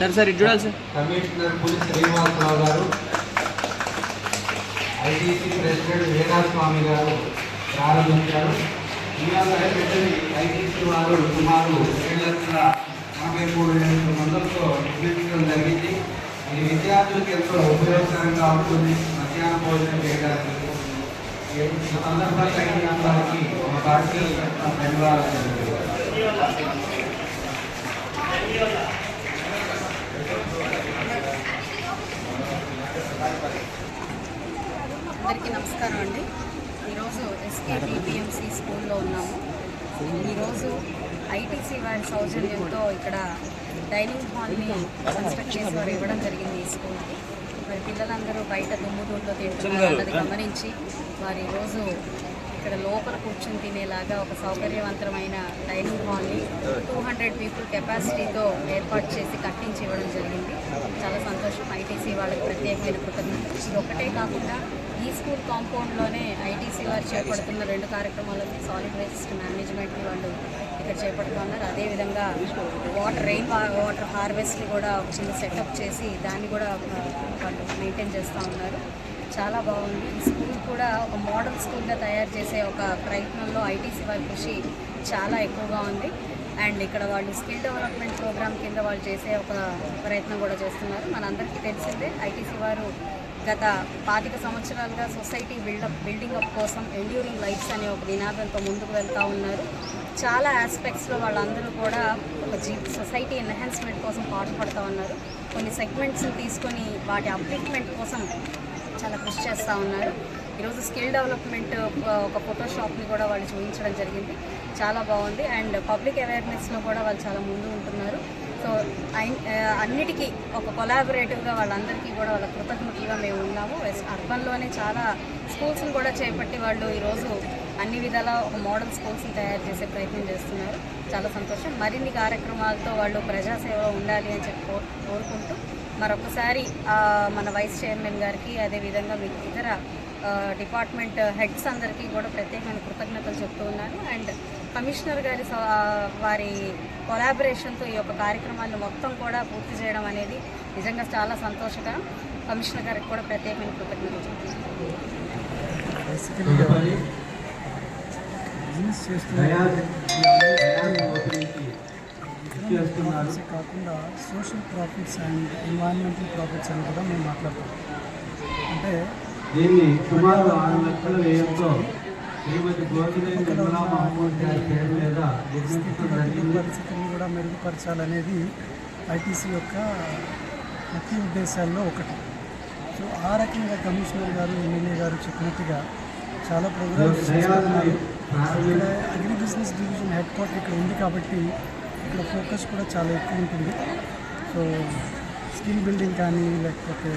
Sir sir ఇటు చూడాలి sir. Commissioner పులి శ్రీనివాసరావు గారు ఐటీసీ ప్రెసిడెంట్ వీరాస్వామి గారు ప్రారంభించారు. ఇవాళ ఐటీసీ వారు సుమారు ఏడు లక్షల నలభై మూడు వేల మందులతో నిర్మించడం జరిగింది. ఈ విద్యార్థులకు ఎంతో ఉపయోగకరంగా ఉంటుంది. మధ్యాహ్న భోజనం చేయడానికి. ఈ సందర్భంగా ఈ అందరికీ ఒక పార్టీ ధన్యవాదాలు. అందరికీ నమస్కారం అండి. ఈరోజు ఎస్కే టీపీఎంసీ స్కూల్లో ఉన్నాము. ఈరోజు ఐటీసీ వారి సౌజన్యంతో ఇక్కడ డైనింగ్ హాల్ని కన్స్ట్రక్ట్ చేసి వారు ఇవ్వడం జరిగింది ఈ స్కూల్కి. మరి పిల్లలందరూ బయట దుమ్ము ధూళ్ళతో తింటున్నారు అన్నది గమనించి వారు ఈరోజు ఇక్కడ లోపల కూర్చుని తినేలాగా ఒక సౌకర్యవంతమైన డైనింగ్ హాల్ని టూ హండ్రెడ్ పీపుల్ కెపాసిటీతో ఏర్పాటు చేసి కట్టించి ఇవ్వడం జరిగింది. చాలా సంతోషం. ఐటీసీ వాళ్ళకి ప్రత్యేకమైన కృతజ్ఞతలు. ఇది ఒకటే కాకుండా ఈ స్కూల్ కాంపౌండ్లోనే ఐటీసీ వారు చేపడుతున్న రెండు కార్యక్రమాలని సాలిడ్ వేస్ట్ మేనేజ్మెంట్ని వాళ్ళు ఇక్కడ చేపడుతున్నారు అదేవిధంగా వాటర్ రెయిన్ వాటర్ హార్వెస్ట్ని కూడా ఒక చిన్న సెటప్ చేసి దాన్ని కూడా వాళ్ళు మెయింటైన్ చేస్తూ ఉన్నారు. చాలా బాగుంది. ఈ స్కూల్ కూడా ఒక మోడల్ స్కూల్గా తయారు చేసే ఒక ప్రయత్నంలో ఐటీసీ వారి కృషి చాలా ఎక్కువగా ఉంది. అండ్ ఇక్కడ వాళ్ళు స్కిల్ డెవలప్మెంట్ ప్రోగ్రామ్ కింద వాళ్ళు చేసే ఒక ప్రయత్నం కూడా చేస్తున్నారు. మనందరికీ తెలిసిందే ఐటీసీ వారు గత పాతిక సంవత్సరాలుగా సొసైటీ బిల్డప్ బిల్డింగ్ అప్ కోసం ఎండ్యూరింగ్ లైఫ్స్ అనే ఒక నినాదంతో ముందుకు వెళ్తూ ఉన్నారు. చాలా ఆస్పెక్ట్స్లో వాళ్ళందరూ కూడా ఒక జీ సొసైటీ ఎన్హాన్స్మెంట్ కోసం పాటుపడుతూ ఉన్నారు. కొన్ని సెగ్మెంట్స్ని తీసుకొని వాటి అప్లిక్మెంట్ కోసం చాలా కృషి చేస్తూ ఉన్నారు. ఈరోజు స్కిల్ డెవలప్మెంట్ ఒక ఫోటోషాప్ని కూడా వాళ్ళు చూపించడం జరిగింది. చాలా బాగుంది. అండ్ పబ్లిక్ అవేర్నెస్లో కూడా వాళ్ళు చాలా ముందు ఉంటున్నారు. సో అన్నిటికీ ఒక కొలాబరేటివ్గా వాళ్ళందరికీ కూడా వాళ్ళ కృతజ్ఞతలుగా మేము ఉన్నాము. అర్బన్లోనే చాలా స్కూల్స్ని కూడా చేపట్టి వాళ్ళు ఈరోజు అన్ని విధాల ఒక మోడల్ స్కూల్స్ని తయారు చేసే ప్రయత్నం చేస్తున్నారు. చాలా సంతోషం. మరిన్ని కార్యక్రమాలతో వాళ్ళు ప్రజాసేవలో ఉండాలి అని చెప్పి కోరుకుంటూ మరొకసారి మన వైస్ చైర్మన్ గారికి అదేవిధంగా మీ ఇతర డిపార్ట్మెంట్ హెడ్స్ అందరికీ కూడా ప్రత్యేకమైన కృతజ్ఞతలు చెప్తూ ఉన్నాను. అండ్ కమిషనర్ గారి వారి కొలాబరేషన్తో ఈ యొక్క కార్యక్రమాన్ని మొత్తం కూడా పూర్తి చేయడం అనేది నిజంగా చాలా సంతోషకరం. కమిషనర్ గారికి కూడా ప్రత్యేకమైన కృతజ్ఞతలు చెప్తున్నాను. ప్రాఫిట్స్ కాకుండా social profits and environmental profits అని కూడా మేము మాట్లాడతాం అంటే దీన్ని సుమారు ఆరు లక్షల వ్యయంతో శ్రీమతి గోపిదేవి నిర్మలా మహమ్మద్ గారి పేరు మీద పరిస్థితులను కూడా మెరుగుపరచాలనేది ఐటీసీ యొక్క ముఖ్య ఉద్దేశాల్లో ఒకటి. సో ఆ రకంగా కమిషనర్ గారు ఎమ్మెల్యే గారు చెప్పినట్టుగా చాలా ప్రోగ్రామ్స్ చేస్తున్నారు. Agri business division head quarter ఇక్కడ ఉంది కాబట్టి ఇక్కడ ఫోకస్ కూడా చాలా ఎక్కువ ఉంటుంది. సో స్కిల్ బిల్డింగ్ కానీ లేకపోతే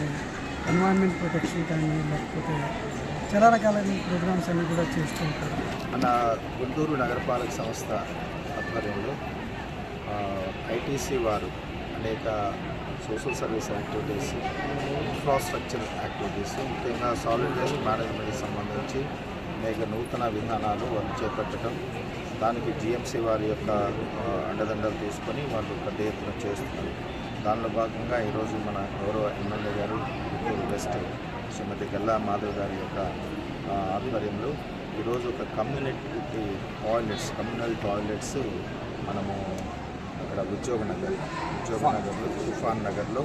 ఎన్వైరన్మెంట్ ప్రొటెక్షన్ కానీ లేకపోతే చాలా రకాలైన ప్రోగ్రామ్స్ అన్నీ కూడా చేస్తూ ఉంటారు. మన గుంటూరు నగరపాలక సంస్థ ఆధ్వర్యంలో ఐటీసీ వారు అనేక social service activities infrastructure activities ముఖ్యంగా సాలిడ్ వేస్ట్ మేనేజ్మెంట్కి సంబంధించి అనేక నూతన విధానాలు వారు చేపట్టడం దానికి జిఎంసీ వారి యొక్క అండదండలు తీసుకొని వాళ్ళు పెద్ద ఎత్తున చేస్తున్నారు. దానిలో భాగంగా ఈరోజు మన గౌరవ ఎమ్మెల్యే గారు గుంటూరు వెస్ట్ శ్రీమతి గల్లా మాధవ్ గారి యొక్క ఆధ్వర్యంలో ఈరోజు ఒక కమ్యూనిటీ టాయిలెట్స్ కమ్యూనల్ టాయిలెట్స్ మనము అక్కడ ఉద్యోగ నగర్ ఉద్యోగ నగర్లో తుఫాన్ నగర్లో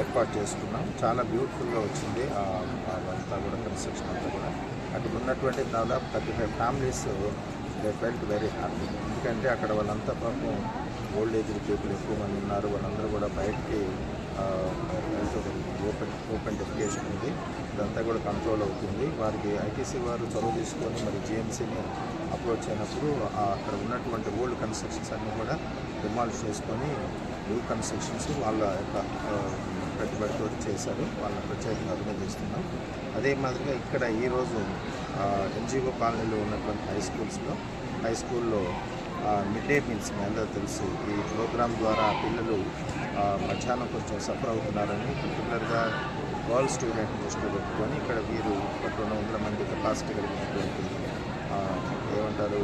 ఏర్పాటు చేసుకున్నాం. చాలా బ్యూటిఫుల్గా వచ్చింది. అంతా అదంతా కూడా కన్స్ట్రక్షన్ అంతా కూడా. అక్కడ ఉన్నటువంటి దాదాపు thirty five families they felt very happy ఎందుకంటే అక్కడ వాళ్ళంతా పాపం ఓల్డ్ ఏజ్ పీపుల్ ఎక్కువ మంది ఉన్నారు. వాళ్ళందరూ కూడా బయటికి ఓపెన్ ఓపెన్ డెఫికేషన్ ఉంది. ఇదంతా కూడా కంట్రోల్ అవుతుంది. వారికి ఐటీసీ వారు చొరవ తీసుకొని మరి జిఎంసీని అప్రోచ్ అయినప్పుడు అక్కడ ఉన్నటువంటి ఓల్డ్ కన్స్ట్రక్షన్స్ అన్నీ కూడా డిమాలిష్ చేసుకొని న్యూ కన్స్ట్రక్షన్స్ వాళ్ళ యొక్క పెట్టుబడితో చేశారు. వాళ్ళని ప్రత్యేకంగా అభినందిస్తున్నాం. అదే మాదిరిగా ఇక్కడ ఈరోజు ఎన్జిఓ కాలనీలో ఉన్నటువంటి హై స్కూల్స్లో హై స్కూల్లో మిడ్ డే మీల్స్ మీ అందరూ తెలుసు ఈ ప్రోగ్రాం ద్వారా పిల్లలు మధ్యాహ్నం కొంచెం సఫర్ అవుతున్నారని పర్టికులర్గా గర్ల్ స్టూడెంట్ దృష్టిలో పెట్టుకొని ఇక్కడ వీరు ఒక రెండు వందల మంది కెపాసిటీ కలిగినటువంటి ఏమంటారు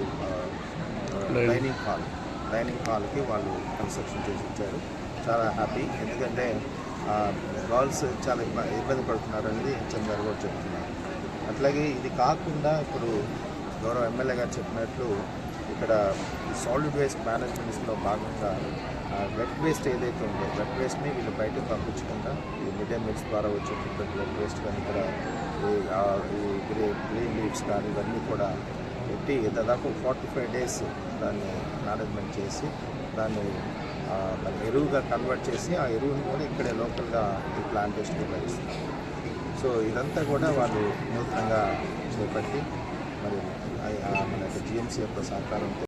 డైనింగ్ హాల్ డైనింగ్ హాల్కి వాళ్ళు కన్స్ట్రక్షన్ చేసి ఇచ్చారు. చాలా హ్యాపీ ఎందుకంటే గర్ల్స్ చాలా ఇబ్బ- ఇబ్బంది పడుతున్నారు అనేది హెచ్ఎం గారు కూడా చెప్తున్నారు. అట్లాగే ఇది కాకుండా ఇప్పుడు గౌరవ ఎమ్మెల్యే గారు చెప్పినట్లు ఇక్కడ సాలిడ్ వేస్ట్ మేనేజ్మెంట్స్లో భాగంగా వెట్ వేస్ట్ ఏదైతే ఉందో వెట్ వేస్ట్ని వీళ్ళు బయటకు పంపించకుండా ఈ మిడ్ మిల్స్ మీల్స్ ద్వారా వచ్చేటువంటి వెట్ వేస్ట్ కానీ ఇక్కడ ఈ, గ్రీన్ లీవ్స్ కానీ ఇవన్నీ కూడా పెట్టి దాదాపు ఫార్టీ ఫైవ్ డేస్ దాన్ని మేనేజ్మెంట్ చేసి దాన్ని దాన్ని ఎరువుగా కన్వర్ట్ చేసి ఆ ఎరువుని కూడా ఇక్కడే లోకల్గా ఈ ప్లాంటేషన్కి ఉపయోగిస్తున్నారు. సో ఇదంతా కూడా వాళ్ళు నూతనంగా చేపట్టి మరి ఆ- యొక్క మన జిఎంసీ యొక్క సహకారంతో